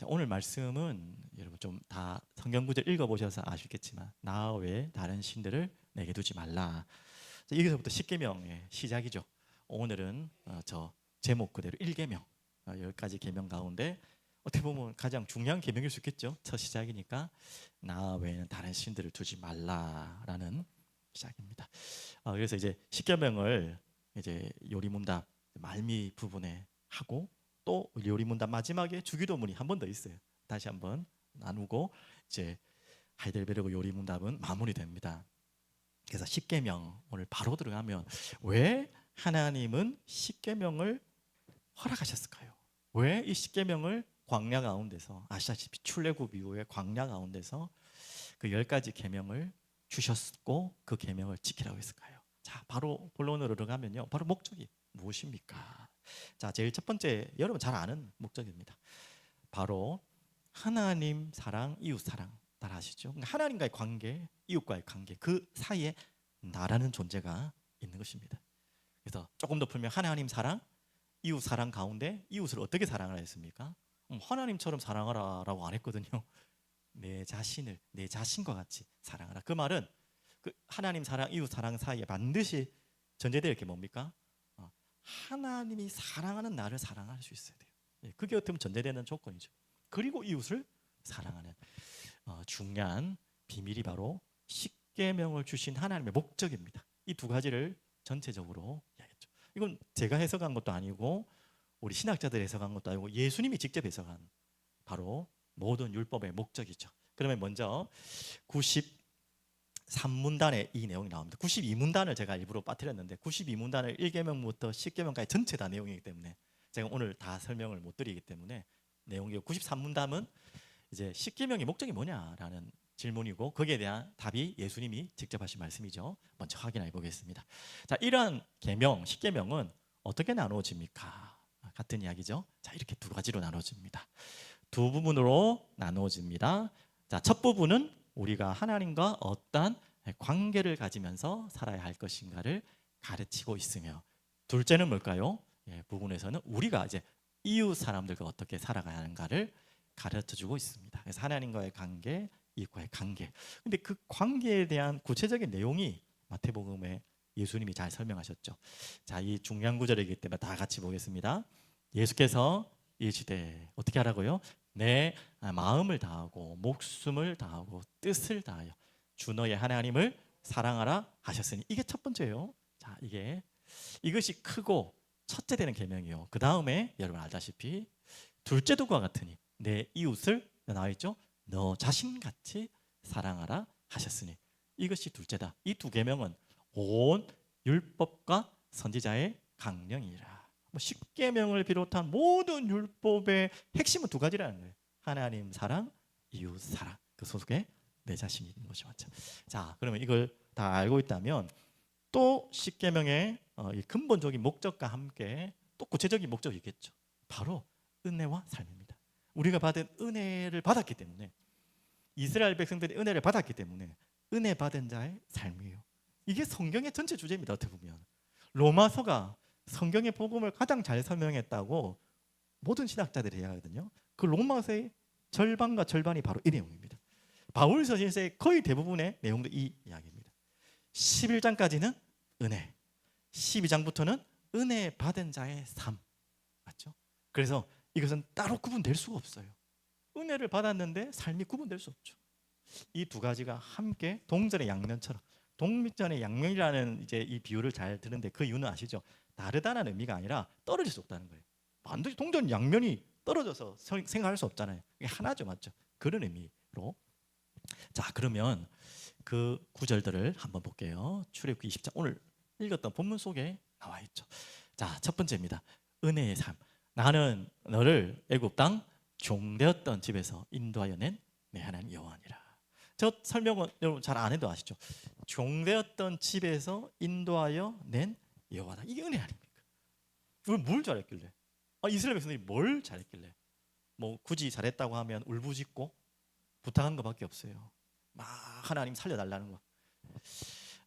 자, 오늘 말씀은 여러분 좀 다 성경 구절 읽어 보셔서 아시겠지만 나 외에 다른 신들을 내게 두지 말라. 자, 여기서부터 십계명의 시작이죠. 오늘은 어, 저 제목 그대로 일계명 어, 열 가지 계명 가운데 어떻게 보면 가장 중요한 계명일 수 있겠죠. 첫 시작이니까 나 외에는 다른 신들을 두지 말라라는 시작입니다. 어, 그래서 이제 십계명을 이제 요리문답 말미 부분에 하고 또 요리문답 마지막에 주기도문이 한 번 더 있어요. 다시 한번 나누고 이제 하이델베르그 요리문답은 마무리됩니다. 그래서 십계명 오늘 바로 들어가면 왜 하나님은 십계명을 허락하셨을까요? 왜 이 십계명을 광야 가운데서 아시다시피 출애굽 이후에 광야 가운데서 그 열 가지 계명을 주셨고 그 계명을 지키라고 했을까요? 자, 바로 본론으로 들어가면요. 바로 목적이 무엇입니까? 자, 제일 첫 번째 여러분 잘 아는 목적입니다. 바로 하나님 사랑, 이웃 사랑. 잘 아시죠? 하나님과의 관계, 이웃과의 관계 그 사이에 나라는 존재가 있는 것입니다. 그래서 조금 더 풀면 하나님 사랑, 이웃 사랑 가운데 이웃을 어떻게 사랑하라 했습니까? 음, 하나님처럼 사랑하라라고 안 했거든요. 내 자신을 내 자신과 같이 사랑하라. 그 말은 그 하나님 사랑, 이웃 사랑 사이에 반드시 전제될 게 뭡니까? 어, 하나님이 사랑하는 나를 사랑할 수 있어야 돼요. 예, 그게 어떻게 보면 전제되는 조건이죠. 그리고 이웃을 사랑하는 어, 중요한 비밀이 바로 십계명을 주신 하나님의 목적입니다. 이 두 가지를 전체적으로 이야기했죠. 이건 제가 해석한 것도 아니고 우리 신학자들이 해석한 것도 아니고 예수님이 직접 해석한 바로 모든 율법의 목적이죠. 그러면 먼저 93문단에 이 내용이 나옵니다. 92문단을 제가 일부러 빠뜨렸는데 92문단을 1계명부터 10계명까지 전체 다 내용이기 때문에 제가 오늘 다 설명을 못 드리기 때문에 내용이 93문단은 이제 10계명의 목적이 뭐냐라는 질문이고 거기에 대한 답이 예수님이 직접 하신 말씀이죠. 먼저 확인해 보겠습니다. 자, 이러한 계명, 10계명은 어떻게 나누어집니까? 같은 이야기죠. 자, 이렇게 두 가지로 나눠집니다. 두 부분으로 나누어집니다. 자, 첫 부분은 우리가 하나님과 어떠한 관계를 가지면서 살아야 할 것인가를 가르치고 있으며 둘째는 뭘까요? 예, 부분에서는 우리가 이제 이웃 사람들과 어떻게 살아가야 하는가를 가르쳐 주고 있습니다. 그래서 하나님과의 관계, 이웃과의 관계. 근데 그 관계에 대한 구체적인 내용이 마태복음에 예수님이 잘 설명하셨죠. 자, 이 중요한 구절이기 때문에 다 같이 보겠습니다. 예수께서 이 시대 어떻게 하라고요? 내 마음을 다하고 목숨을 다하고 뜻을 다하여 주 너의 하나님을 사랑하라 하셨으니 이게 첫 번째예요. 자, 이게 이것이 크고 첫째 되는 계명이요. 그 다음에 여러분 알다시피 둘째도 그와 같으니 내 이웃을 나와 있죠. 너 자신 같이 사랑하라 하셨으니 이것이 둘째다. 이 두 계명은 온 율법과 선지자의 강령이라. 뭐 십계명을 비롯한 모든 율법의 핵심은 두 가지라는 거예요. 하나님 사랑, 이웃 사랑. 그 속에 내 자신이 있는 것이 맞죠. 자, 그러면 이걸 다 알고 있다면 또 십계명의 어, 이 근본적인 목적과 함께 또 구체적인 목적이 있겠죠. 바로 은혜와 삶입니다. 우리가 받은 은혜를 받았기 때문에 이스라엘 백성들이 은혜를 받았기 때문에 은혜 받은 자의 삶이에요. 이게 성경의 전체 주제입니다. 어떻게 보면 로마서가 성경의 복음을 가장 잘 설명했다고 모든 신학자들이 이야기하거든요. 그 로마서의 절반과 절반이 바로 이 내용입니다. 바울 서신서의 거의 대부분의 내용도 이 이야기입니다. 11장까지는 은혜, 12장부터는 은혜 받은 자의 삶. 맞죠? 그래서 이것은 따로 구분될 수가 없어요. 은혜를 받았는데 삶이 구분될 수 없죠. 이 두 가지가 함께 동전의 양면처럼 동전의 양면이라는 이제 이 비유를 잘 드는데 그 이유는 아시죠? 다르다는 의미가 아니라 떨어질 수 없다는 거예요. 반드시 동전 양면이 떨어져서 서- 생각할 수 없잖아요. 하나죠, 맞죠? 그런 의미로. 자, 그러면 그 구절들을 한번 볼게요. 출애굽기 20장 오늘 읽었던 본문 속에 나와 있죠. 자, 첫 번째입니다. 은혜의 삶. 나는 너를 애굽 땅 종되었던 집에서 인도하여 낸 내 하나님 여호와니라. 저 설명은 여러분 잘 안 해도 아시죠? 종되었던 집에서 인도하여 낸 여호와다. 이게 은혜 아닙니까? 우리 뭘 잘했길래? 아, 이스라엘 백성들이 뭘 잘했길래? 뭐 굳이 잘했다고 하면 울부짖고 부탁한 것밖에 없어요. 막 하나님 살려달라는 거.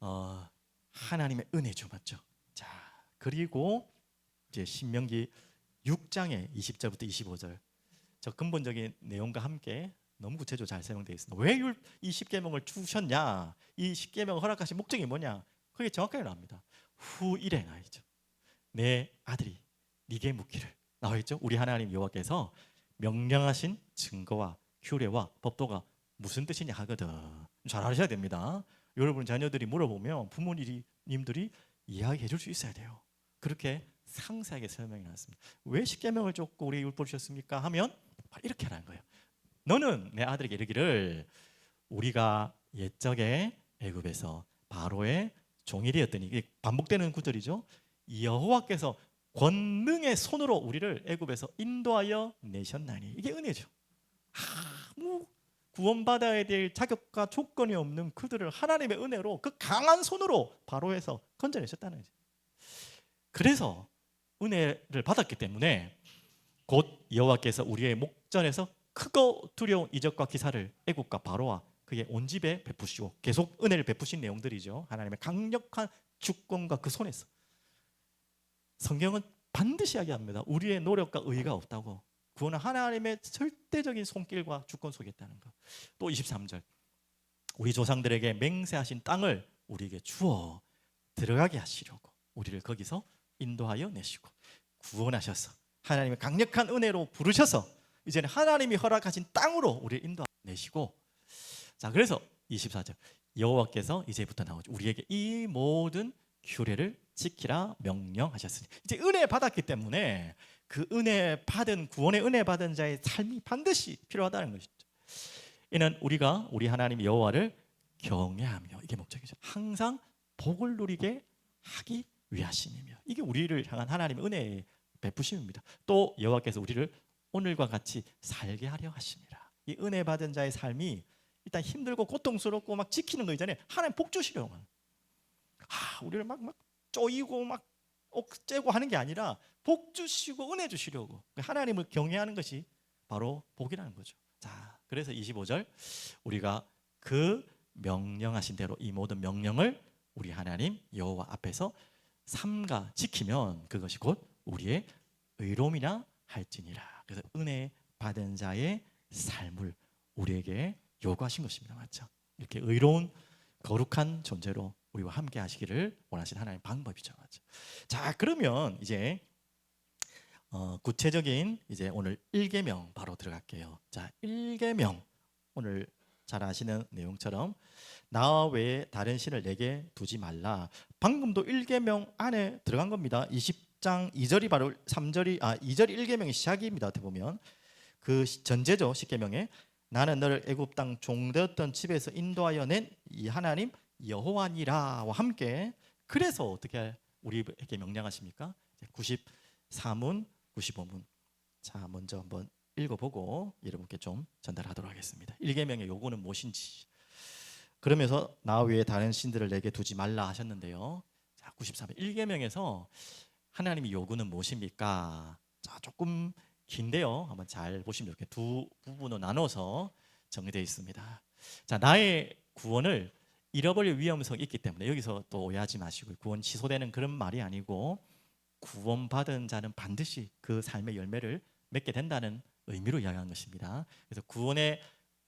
어, 하나님의 은혜죠, 맞죠? 자, 그리고 이제 신명기 6장의 20절부터 25절. 저 근본적인 내용과 함께 너무 구체적으로 잘 설명되어 있습니다. 왜이 십계명을 주셨냐? 이 십계명 허락하신 목적이 뭐냐? 그게 정확하게 나옵니다. 후 일행하이죠. 내 아들이 네게 묻기를 나와 있죠. 우리 하나님 여호와께서 명령하신 증거와 규례와 법도가 무슨 뜻이냐 하거든. 잘 아셔야 됩니다. 여러분 자녀들이 물어보면 부모님들이 이야기해 줄 수 있어야 돼요. 그렇게 상세하게 설명해 놨습니다. 왜 십계명을 줬고 우리 율법을 주셨습니까? 하면 이렇게 하라는 거예요. 너는 내 아들에게 이르기를 우리가 옛적에 애굽에서 바로의 종이 되었더니 이게 반복되는 구절이죠. 여호와께서 권능의 손으로 우리를 애굽에서 인도하여 내셨나니 이게 은혜죠. 아무 구원받아야 될 자격과 조건이 없는 그들을 하나님의 은혜로 그 강한 손으로 바로에서 건져내셨다는 거죠. 그래서 은혜를 받았기 때문에 곧 여호와께서 우리의 목전에서 크고 두려운 이적과 기사를 애국과 바로와 그의 온 집에 베푸시고 계속 은혜를 베푸신 내용들이죠. 하나님의 강력한 주권과 그 손에서 성경은 반드시 이야기합니다. 우리의 노력과 의가 없다고. 구원은 하나님의 절대적인 손길과 주권 속에 있다는 것. 또 23절. 우리 조상들에게 맹세하신 땅을 우리에게 주어 들어가게 하시려고 우리를 거기서 인도하여 내시고 구원하셔서 하나님의 강력한 은혜로 부르셔서 이제는 하나님이 허락하신 땅으로 우리를 인도하여 내시고 자 그래서 24절 여호와께서 이제부터 나오죠 우리에게 이 모든 규례를 지키라 명령하셨으니 이제 은혜 받았기 때문에 그 은혜 받은 구원의 은혜 받은 자의 삶이 반드시 필요하다는 것이죠. 이는 우리가 우리 하나님 여호와를 경외하며 이게 목적이죠. 항상 복을 누리게 하기 위하심이며 이게 우리를 향한 하나님의 은혜의 베푸심입니다. 또 여호와께서 우리를 오늘과 같이 살게 하려 하십니다. 이 은혜 받은 자의 삶이 일단 힘들고 고통스럽고 막 지키는 거 이전에 하나님 복 주시려고. 아, 우리를 막막 쪼이고 막 억제고 하는 게 아니라 복 주시고 은혜 주시려고 하나님을 경외하는 것이 바로 복이라는 거죠. 자, 그래서 25절 우리가 그 명령하신 대로 이 모든 명령을 우리 하나님 여호와 앞에서 삼가 지키면 그것이 곧 우리의 의로움이나 할지니라. 그래서 은혜 받은 자의 삶을 우리에게 요구하신 것입니다. 맞죠? 이렇게 의로운 거룩한 존재로 우리와 함께 하시기를 원하신 하나님의 방법이죠. 맞죠? 자, 그러면 이제 어, 구체적인 이제 오늘 1계명 바로 들어갈게요. 자, 1계명 오늘 잘 아시는 내용처럼 나 외에 다른 신을 내게 두지 말라. 방금도 1계명 안에 들어간 겁니다. 20장 2절이 바로 3절이 아 2절이 1계명의 시작입니다. 어떻게 보면 그 전제죠. 10계명에 나는 너를 애굽 땅 종되었던 집에서 인도하여 낸 이 하나님 여호와니라와 함께 그래서 어떻게 우리에게 명령하십니까? 93문, 95문. 자, 먼저 한번 읽어보고 여러분께 좀 전달하도록 하겠습니다. 1계명의 요구는 무엇인지. 그러면서 나 외에 다른 신들을 내게 두지 말라 하셨는데요. 자, 93회 1계명에서 하나님이 요구는 무엇입니까? 자, 조금 긴데요. 한번 잘 보시면 이렇게 두 부분으로 나눠서 정리되어 있습니다. 자, 나의 구원을 잃어버릴 위험성이 있기 때문에 여기서 또 오해하지 마시고 구원 취소되는 그런 말이 아니고 구원받은 자는 반드시 그 삶의 열매를 맺게 된다는 의미로 이야기한 것입니다. 그래서 구원의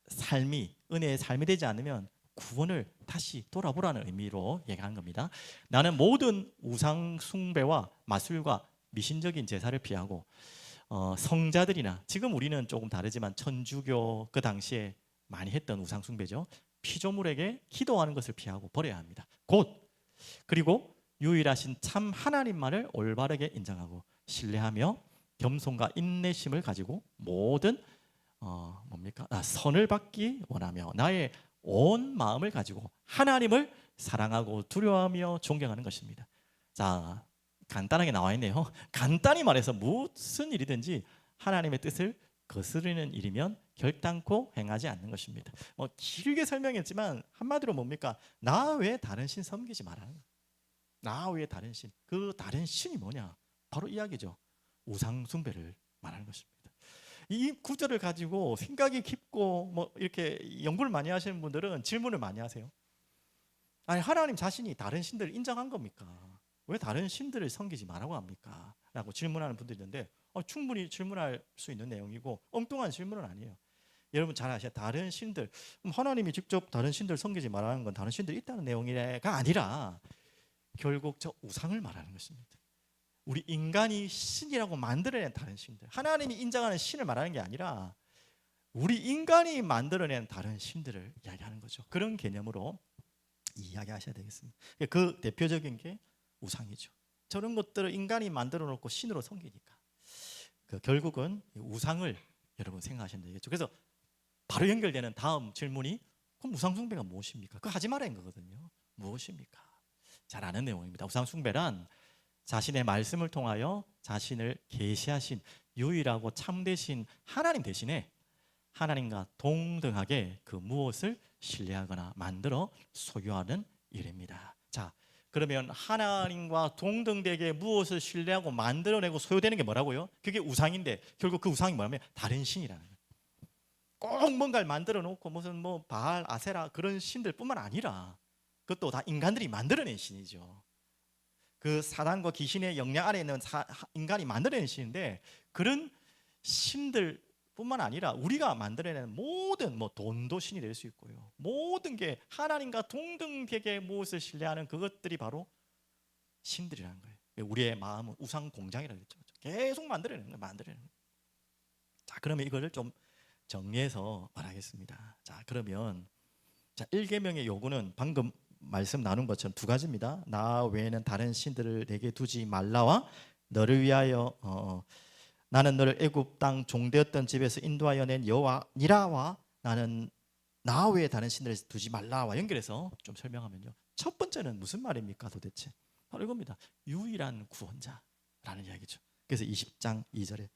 삶이 은혜의 삶이 되지 않으면 구원을 다시 돌아보라는 의미로 얘기한 겁니다. 나는 모든 우상 숭배와 마술과 미신적인 제사를 피하고 어, 성자들이나 지금 우리는 조금 다르지만 천주교 그 당시에 많이 했던 우상 숭배죠. 피조물에게 기도하는 것을 피하고 버려야 합니다. 곧 그리고 유일하신 참 하나님만을 올바르게 인정하고 신뢰하며 겸손과 인내심을 가지고 모든 어, 뭡니까 아, 선을 받기 원하며 나의 온 마음을 가지고 하나님을 사랑하고 두려워하며 존경하는 것입니다. 자 간단하게 나와 있네요. 간단히 말해서 무슨 일이든지 하나님의 뜻을 거스르는 일이면 결단코 행하지 않는 것입니다. 뭐 길게 설명했지만 한마디로 뭡니까? 나 외에 다른 신 섬기지 말라는 나 외에 다른 신. 그 다른 신이 뭐냐? 바로 이야기죠. 우상 숭배를 말하는 것입니다. 이 구절을 가지고 생각이 깊고 뭐 이렇게 연구를 많이 하시는 분들은 질문을 많이 하세요. 아니 하나님 자신이 다른 신들을 인정한 겁니까? 왜 다른 신들을 섬기지 말라고 합니까? 라고 질문하는 분들이 있는데 어, 충분히 질문할 수 있는 내용이고 엉뚱한 질문은 아니에요. 여러분 잘 아시죠? 다른 신들 그럼 하나님이 직접 다른 신들 섬기지 말라는 건 다른 신들이 있다는 내용이가 아니라 결국 저 우상을 말하는 것입니다. 우리 인간이 신이라고 만들어낸 다른 신들 하나님이 인정하는 신을 말하는 게 아니라 우리 인간이 만들어낸 다른 신들을 이야기하는 거죠. 그런 개념으로 이야기하셔야 되겠습니다. 그 대표적인 게 우상이죠. 저런 것들을 인간이 만들어 놓고 신으로 섬기니까 그 결국은 우상을 여러분 생각하시면 되겠죠. 그래서 바로 연결되는 다음 질문이 그럼 우상 숭배가 무엇입니까? 그거 하지 말라는 거거든요. 무엇입니까? 잘 아는 내용입니다. 우상 숭배란 자신의 말씀을 통하여 자신을 계시하신 유일하고 참되신 하나님 대신에 하나님과 동등하게 그 무엇을 신뢰하거나 만들어 소유하는 일입니다. 자, 그러면 하나님과 동등되게 무엇을 신뢰하고 만들어내고 소유되는 게 뭐라고요? 그게 우상인데 결국 그 우상이 뭐냐면 다른 신이라는 거예요. 꼭 뭔가를 만들어 놓고 무슨 뭐 바알, 아세라 그런 신들뿐만 아니라 그것도 다 인간들이 만들어낸 신이죠. 그 사단과 귀신의 영향 아래 있는 사- 인간이 만들어낸 신인데 그런 신들 뿐만 아니라 우리가 만들어낸 모든 뭐 돈도 신이 될 수 있고요. 모든 게 하나님과 동등되게 무엇을 신뢰하는 그것들이 바로 신들이라는 거예요. 우리의 마음은 우상 공장이라고 했죠. 계속 만들어내는 거예요. 만들어내는 거예요. 자, 그러면 이거를 좀 정리해서 말하겠습니다. 자, 그러면 자, 1계명의 요구는 방금 말씀 나눈 것처럼 두 가지입니다. 나 외에는 다른 신들을 내게 두지 말라와 너를 위하여 어, 나는 너를 애굽 땅 종되었던 집에서 인도하여 낸 여호와니라와 나는 나 외에 다른 신들을 두지 말라와 연결해서 좀 설명하면요. 첫 번째는 무슨 말입니까 도대체? 바로 이겁니다. 유일한 구원자라는 이야기죠. 그래서 20장 2절에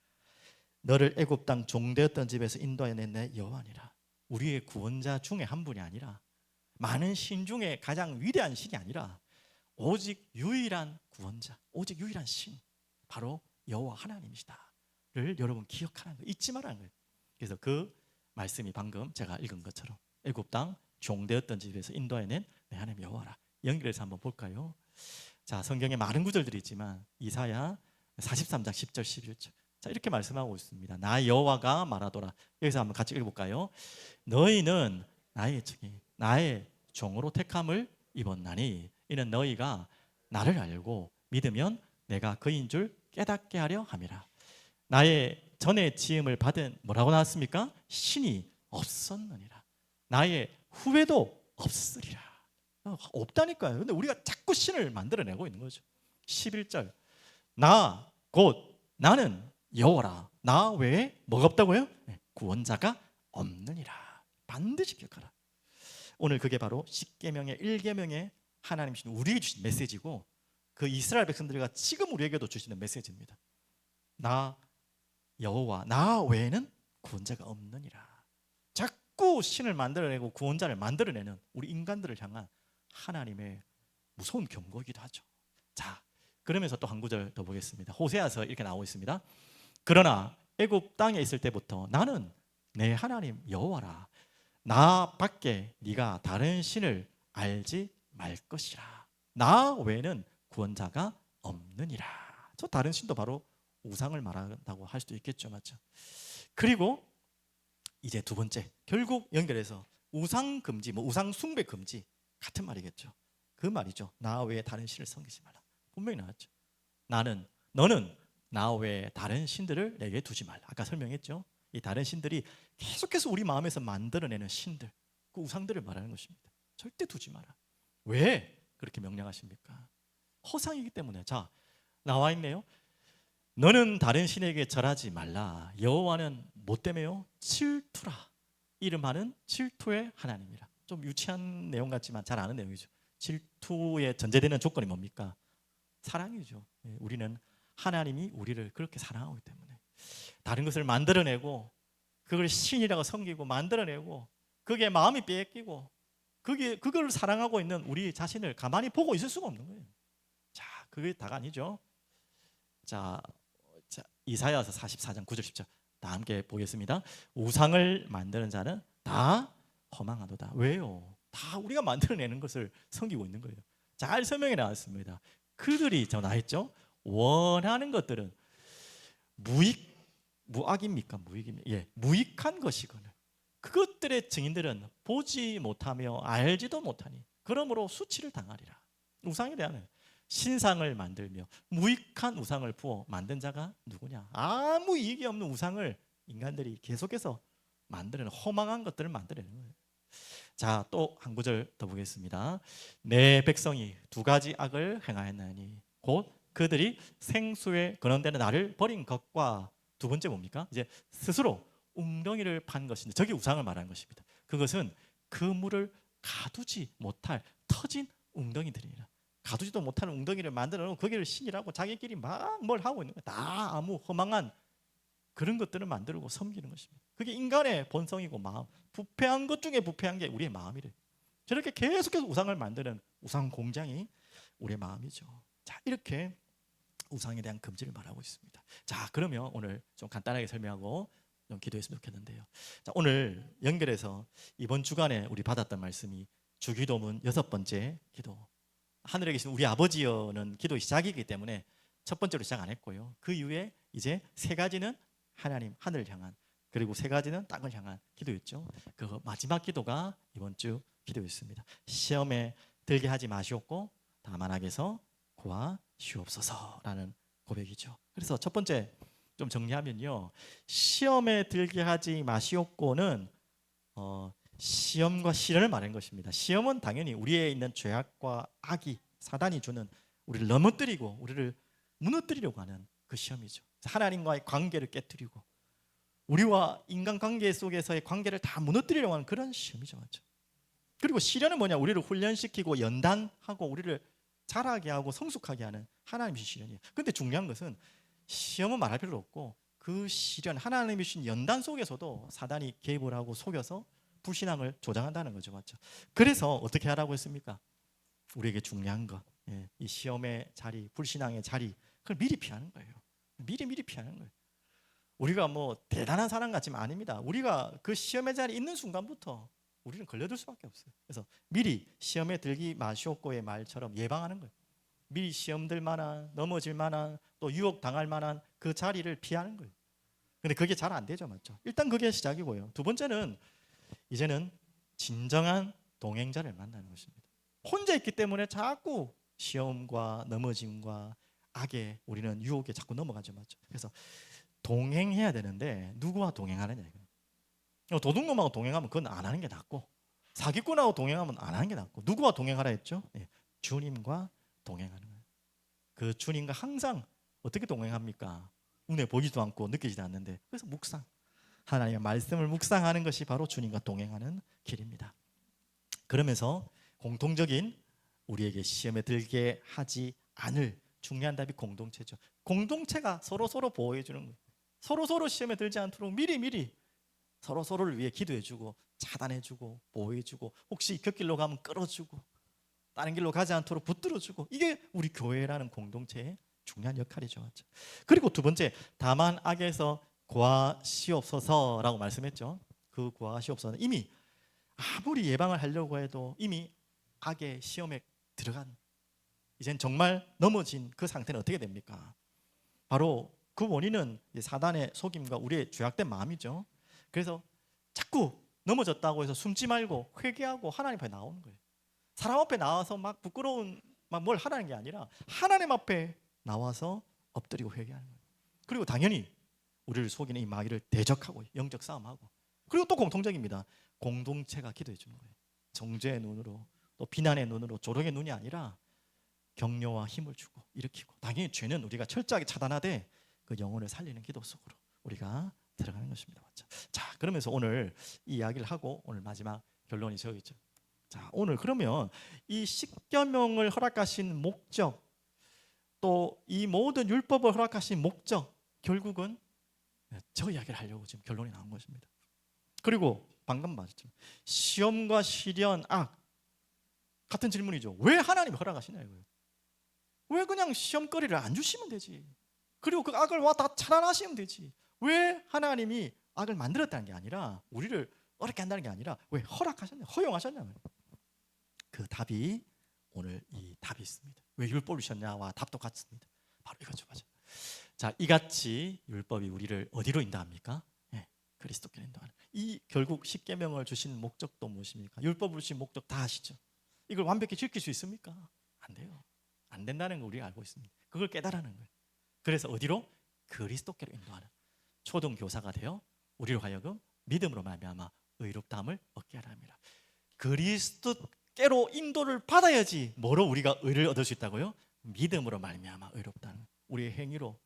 너를 애굽 땅 종되었던 집에서 인도하여 낸 내 여호와니라. 우리의 구원자 중에 한 분이 아니라 많은 신 중에 가장 위대한 신이 아니라 오직 유일한 구원자, 오직 유일한 신, 바로 여호와 하나님이시다를 여러분 기억하는 거 잊지 말라는 거예요. 그래서 그 말씀이 방금 제가 읽은 것처럼 애굽 땅 종되었던 집에서 인도해낸 내 하나님 여호와라 연결해서 한번 볼까요? 자 성경에 많은 구절들이 있지만 이사야 43장 10절 11절 자 이렇게 말씀하고 있습니다. 나 여호와가 말하더라. 여기서 한번 같이 읽어 볼까요? 너희는 나의 증인, 나의 종으로 택함을 입었나니 이는 너희가 나를 알고 믿으면 내가 그인 줄 깨닫게 하려 함이라. 나의 전에 지음을 받은 뭐라고 나왔습니까? 신이 없었느니라. 나의 후회도 없으리라. 어, 없다니까요. 근데 우리가 자꾸 신을 만들어내고 있는 거죠. 11절. 나 곧 나는 여호와라. 나 외에 뭐가 없다고요? 네, 구원자가 없느니라. 반드시 기억하라. 오늘 그게 바로 10계명의 1계명의 하나님 신 우리에게 주신 메시지고 그 이스라엘 백성들과 지금 우리에게도 주시는 메시지입니다. 나 여호와 나 외에는 구원자가 없느니라. 자꾸 신을 만들어내고 구원자를 만들어내는 우리 인간들을 향한 하나님의 무서운 경고이기도 하죠. 자, 그러면서 또 한 구절 더 보겠습니다. 호세아서 이렇게 나오고 있습니다. 그러나 애굽 땅에 있을 때부터 나는 내 하나님 여호와라. 나 밖에 네가 다른 신을 알지 말 것이라. 나 외에는 구원자가 없느니라. 저 다른 신도 바로 우상을 말한다고 할 수도 있겠죠, 맞죠? 그리고 이제 두 번째 결국 연결해서 우상 금지, 뭐 우상 숭배 금지 같은 말이겠죠. 그 말이죠. 나 외에 다른 신을 섬기지 말라. 분명히 나왔죠. 나는 너는 나 외에 다른 신들을 내게 두지 말라. 아까 설명했죠. 이 다른 신들이 계속해서 우리 마음에서 만들어내는 신들, 그 우상들을 말하는 것입니다. 절대 두지 마라. 왜 그렇게 명령하십니까? 허상이기 때문에. 자, 나와 있네요. 너는 다른 신에게 절하지 말라. 여호와는 뭐 때문에요? 질투라. 이름하는 질투의 하나님이라. 좀 유치한 내용 같지만 잘 아는 내용이죠. 질투에 전제되는 조건이 뭡니까? 사랑이죠. 예, 우리는 하나님이 우리를 그렇게 사랑하기 때문에 다른 것을 만들어내고 그걸 신이라고 섬기고 만들어내고 그게 마음이 뺏기고 그게 그걸 사랑하고 있는 우리 자신을 가만히 보고 있을 수가 없는 거예요. 자, 그게 다가 아니죠. 자, 자 이사야서 44장 9절 10절 다 함께 보겠습니다. 우상을 만드는 자는 다 허망하도다. 왜요? 다 우리가 만들어내는 것을 섬기고 있는 거예요. 잘 설명해 나왔습니다. 그들이 저 나했죠. 원하는 것들은 무익 무악입니까? 무익입니까? 예, 무익한 것이거늘. 그것들의 증인들은 보지 못하며 알지도 못하니 그러므로 수치를 당하리라. 우상에 대한 신상을 만들며 무익한 우상을 부어 만든 자가 누구냐? 아무 이익이 없는 우상을 인간들이 계속해서 만드는 허망한 것들을 만들어내는 거예요. 자, 또 한 구절 더 보겠습니다. 내 백성이 두 가지 악을 행하였나니 곧 그들이 생수에 근원되는 나를 버린 것과 두 번째 뭡니까? 이제 스스로 웅덩이를 판 것인데 저게 우상을 말하는 것입니다. 그것은 그 물을 가두지 못할 터진 웅덩이들이라. 가두지도 못하는 웅덩이를 만들어 놓고 거기를 신이라고 자기끼리 막 뭘 하고 있는 거야. 다 아무 허망한 그런 것들을 만들고 섬기는 것입니다. 그게 인간의 본성이고 마음. 부패한 것 중에 부패한 게 우리의 마음이래. 저렇게 계속해서 우상을 만드는 우상 공장이 우리의 마음이죠. 자, 이렇게 우상에 대한 금지를 말하고 있습니다. 자, 그러면 오늘 좀 간단하게 설명하고 좀 기도했으면 좋겠는데요. 자, 오늘 연결해서 이번 주간에 우리 받았던 말씀이 주기도문 여섯 번째 기도. 하늘에 계신 우리 아버지여는 기도 시작이기 때문에 첫 번째로 시작 안 했고요. 그 이후에 이제 세 가지는 하나님 하늘을 향한 그리고 세 가지는 땅을 향한 기도였죠. 그 마지막 기도가 이번 주 기도였습니다. 시험에 들게 하지 마시옵고 다만 악에서 구하시옵소서라는 고백이죠. 그래서 첫 번째 좀 정리하면요. 시험에 들게 하지 마시옵고는 어, 시험과 시련을 말하는 것입니다. 시험은 당연히 우리에 있는 죄악과 악이 사단이 주는 우리를 넘어뜨리고 우리를 무너뜨리려고 하는 그 시험이죠. 하나님과의 관계를 깨뜨리고 우리와 인간관계 속에서의 관계를 다 무너뜨리려고 하는 그런 시험이죠. 맞죠? 그리고 시련은 뭐냐? 우리를 훈련시키고 연단하고 우리를 자라게 하고 성숙하게 하는 하나님의 시련이에요. 근데 중요한 것은 시험은 말할 필요 없고 그 시련 하나님이 주신 연단 속에서도 사단이 개입을 하고 속여서 불신앙을 조장한다는 거죠. 맞죠? 그래서 어떻게 하라고 했습니까? 우리에게 중요한 것. 예, 이 시험의 자리, 불신앙의 자리 그걸 미리 피하는 거예요. 미리 미리 피하는 거예요. 우리가 뭐 대단한 사람 같지만 아닙니다. 우리가 그 시험의 자리에 있는 순간부터 우리는 걸려들 수밖에 없어요. 그래서 미리 시험에 들기 마시옵고의 말처럼 예방하는 거예요. 미리 시험 들 만한 넘어질 만한 또 유혹 당할 만한 그 자리를 피하는 거예요. 근데 그게 잘 안 되죠, 맞죠? 일단 그게 시작이고요. 두 번째는 이제는 진정한 동행자를 만나는 것입니다. 혼자 있기 때문에 자꾸 시험과 넘어짐과 악에 우리는 유혹에 자꾸 넘어가죠, 맞죠? 그래서 동행해야 되는데 누구와 동행하느냐 이거. 도둑놈하고 동행하면 그건 안 하는 게 낫고 사기꾼하고 동행하면 안 하는 게 낫고 누구와 동행하라 했죠? 예, 주님과 동행하는 거예요. 그 주님과 항상 어떻게 동행합니까? 눈에 보이지도 않고 느끼지도 않는데 그래서 묵상 하나님의 말씀을 묵상하는 것이 바로 주님과 동행하는 길입니다. 그러면서 공통적인 우리에게 시험에 들게 하지 않을 중요한 답이 공동체죠. 공동체가 서로 서로 보호해 주는 거예요. 서로 서로 시험에 들지 않도록 미리 미리 서로 서로를 위해 기도해 주고 차단해 주고 보호해 주고 혹시 곁길로 가면 끌어 주고 다른 길로 가지 않도록 붙들어 주고 이게 우리 교회라는 공동체의 중요한 역할이죠. 그리고 두 번째 다만 악에서 구하시옵소서라고 말씀했죠. 그 구하시옵소서는 이미 아무리 예방을 하려고 해도 이미 악의 시험에 들어간 이젠 정말 넘어진 그 상태는 어떻게 됩니까? 바로 그 원인은 사단의 속임과 우리의 죄악된 마음이죠. 그래서 자꾸 넘어졌다고 해서 숨지 말고 회개하고 하나님 앞에 나오는 거예요. 사람 앞에 나와서 막 부끄러운 막 뭘 하라는 게 아니라 하나님 앞에 나와서 엎드리고 회개하는 거예요. 그리고 당연히 우리를 속이는 이 마귀를 대적하고 영적 싸움하고 그리고 또 공통적입니다. 공동체가 기도해 주는 거예요. 정죄의 눈으로 또 비난의 눈으로 조롱의 눈이 아니라 격려와 힘을 주고 일으키고 당연히 죄는 우리가 철저하게 차단하되 그 영혼을 살리는 기도 속으로 우리가 들어가는 것입니다. 맞죠? 자, 그러면서 오늘 이 이야기를 하고 오늘 마지막 결론이 저기죠. 자, 오늘 그러면 이 십계명을 허락하신 목적 또 이 모든 율법을 허락하신 목적 결국은 저 이야기를 하려고 지금 결론이 나온 것입니다. 그리고 방금 말했죠. 시험과 시련, 악 같은 질문이죠. 왜 하나님이 허락하시냐 이거예요. 왜 그냥 시험거리를 안 주시면 되지? 그리고 그 악을 와 다 차단하시면 되지. 왜 하나님이 악을 만들었다는 게 아니라 우리를 어렵게 한다는 게 아니라 왜 허락하셨냐, 허용하셨냐 그 답이 오늘 이 답이 있습니다. 왜 율법을 주셨냐와 답도 같습니다. 바로 이거죠, 맞아. 자, 이같이 율법이 우리를 어디로 인도합니까? 예, 그리스도께로 인도하는. 이 결국 십계명을 주신 목적도 무엇입니까? 율법을 주신 목적 다 아시죠? 이걸 완벽히 지킬 수 있습니까? 안 돼요. 안 된다는 걸 우리가 알고 있습니다. 그걸 깨달아는 거예요. 그래서 어디로? 그리스도께로 인도하는 초등 교사가 되어 우리로 하여금 믿음으로 말미암아 의롭다함을 얻게 하라 합니다. 그리스도께로 인도를 받아야지 뭐로 우리가 의를 얻을 수 있다고요? 믿음으로 말미암아 의롭다는 우리의 행위로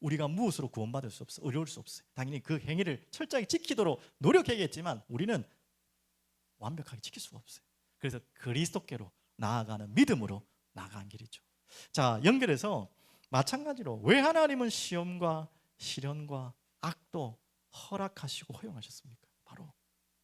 우리가 무엇으로 구원받을 수 없어 의로울 수 없어요. 당연히 그 행위를 철저하게 지키도록 노력해야겠지만 우리는 완벽하게 지킬 수가 없어요. 그래서 그리스도께로 나아가는 믿음으로 나아가는 길이죠. 자 연결해서 마찬가지로 왜 하나님은 시험과 시련과 악도 허락하시고 허용하셨습니까? 바로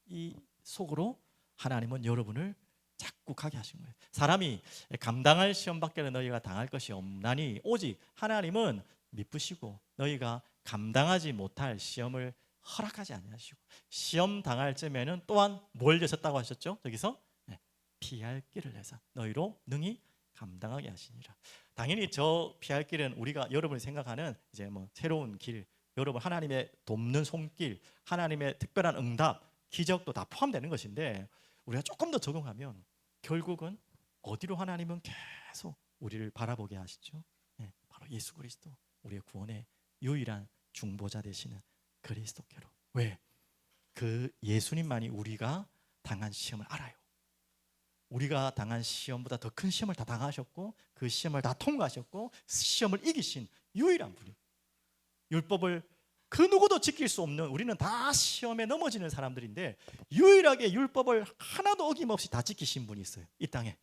이 속으로 하나님은 여러분을 자꾸 가게 하신 거예요. 사람이 감당할 시험밖에는 너희가 당할 것이 없나니 오직 하나님은 미쁘시고 너희가 감당하지 못할 시험을 허락하지 아니하시고 시험 당할 쯤에는 또한 뭘 여셨다고 하셨죠? 여기서 네, 피할 길을 내사 너희로 능히 감당하게 하시니라. 당연히 저 피할 길은 우리가 여러분이 생각하는 이제 뭐 새로운 길, 여러분 하나님의 돕는 손길, 하나님의 특별한 응답, 기적도 다 포함되는 것인데 우리가 조금 더 적용하면 결국은 어디로 하나님은 계속 우리를 바라보게 하시죠? 네, 바로 예수 그리스도 우리의 구원의 유일한 중보자 되시는 그리스도께로. 왜? 그 예수님만이 우리가 당한 시험을 알아요. 우리가 당한 시험보다 더 큰 시험을 다 당하셨고 그 시험을 다 통과하셨고 시험을 이기신 유일한 분이 율법을 그 누구도 지킬 수 없는 우리는 다 시험에 넘어지는 사람들인데 유일하게 율법을 하나도 어김없이 다 지키신 분이 있어요. 이 땅에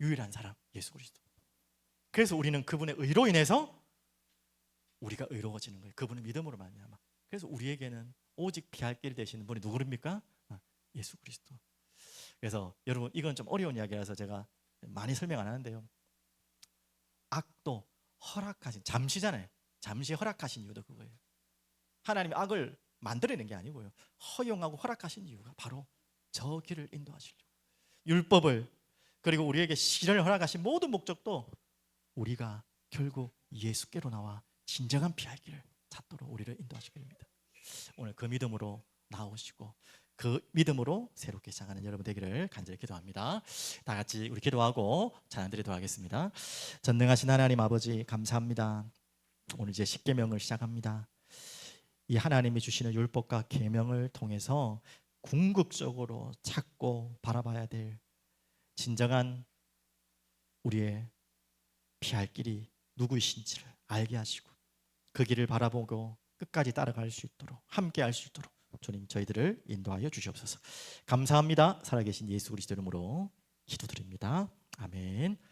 유일한 사람 예수 그리스도. 그래서 우리는 그분의 의로 인해서 우리가 의로워지는 거예요. 그분의 믿음으로 말미암아. 그래서 우리에게는 오직 피할 길 되시는 분이 누구입니까? 아, 예수 그리스도. 그래서 여러분 이건 좀 어려운 이야기라서 제가 많이 설명 안 하는데요. 악도 허락하신 잠시잖아요. 잠시 허락하신 이유도 그거예요. 하나님이 악을 만들어낸 게 아니고요. 허용하고 허락하신 이유가 바로 저 길을 인도하시려고. 율법을 그리고 우리에게 시련을 허락하신 모든 목적도 우리가 결국 예수께로 나와 진정한 피할 길을 찾도록 우리를 인도하시기입니다. 오늘 그 믿음으로 나오시고 그 믿음으로 새롭게 시작하는 여러분 되기를 간절히 기도합니다. 다 같이 우리 기도하고 드리도록 하겠습니다. 전능하신 하나님 아버지 감사합니다. 오늘 이제 십계명을 시작합니다. 이 하나님이 주시는 율법과 계명을 통해서 궁극적으로 찾고 바라봐야 될 진정한 우리의 피할 길이 누구이신지를 알게 하시고 그 길을 바라보고 끝까지 따라갈 수 있도록 함께 할 수 있도록 주님 저희들을 인도하여 주시옵소서. 감사합니다. 살아계신 예수 그리스도 이름으로 기도드립니다. 아멘.